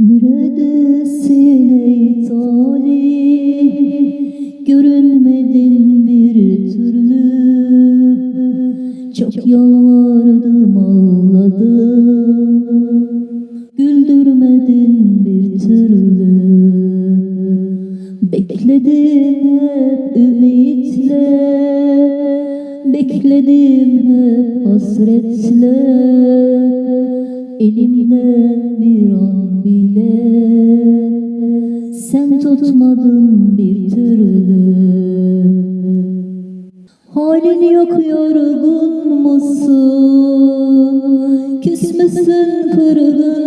Neredesin ey talih? Görünmedin bir türlü. Çok yalvardım ağladım. Güldürmedin bir türlü. Bekledim hep ümitle. Bekledim hep hasretle. Elimden bir an bile Sen tutmadın bir türlü Halin yok yorgun musun? Küs müsün kırgın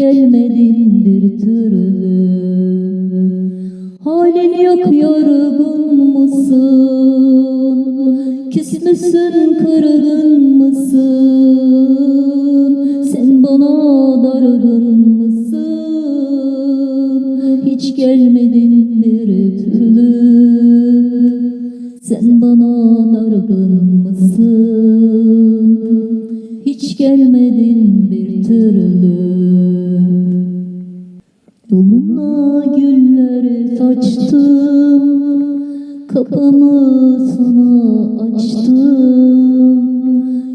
gelmedin bir türlü Halin yok yorgun musun? Küs müsün kırgın mısın? Sen bana dargın mısın? Hiç gelmedin bir türlü Sen bana dargın mısın? Hiç gelmedin bir türlü Yoluna güller saçtım Kapımı sana açtım.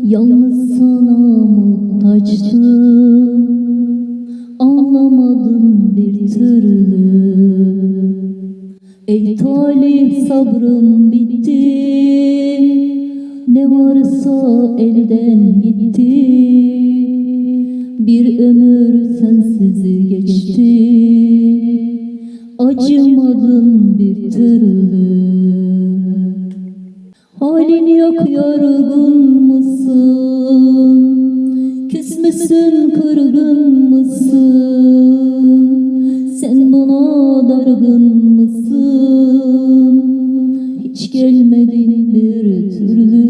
Yalnız sana muhtaçtım Anlamadın bir türlü. Ey talih sabrım bitti Ne varsa elden gitti. Bir ömür sensiz Halin yok yorgun musun? Küs müsün kırgın mısın? Sen bana dargın mısın? Hiç gelmedin bir türlü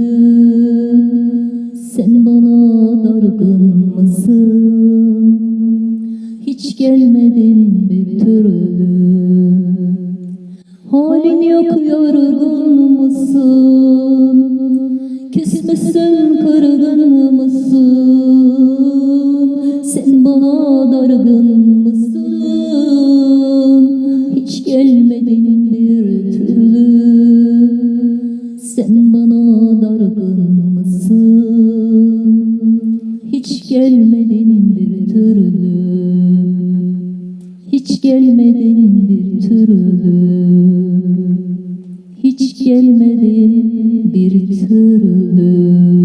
Sen bana dargın mısın? Hiç gelmedin bir türlü Halin yok yorgun gelmedin bir türlü. Hiç gelmedin bir türlü. Hiç gelmedin bir türlü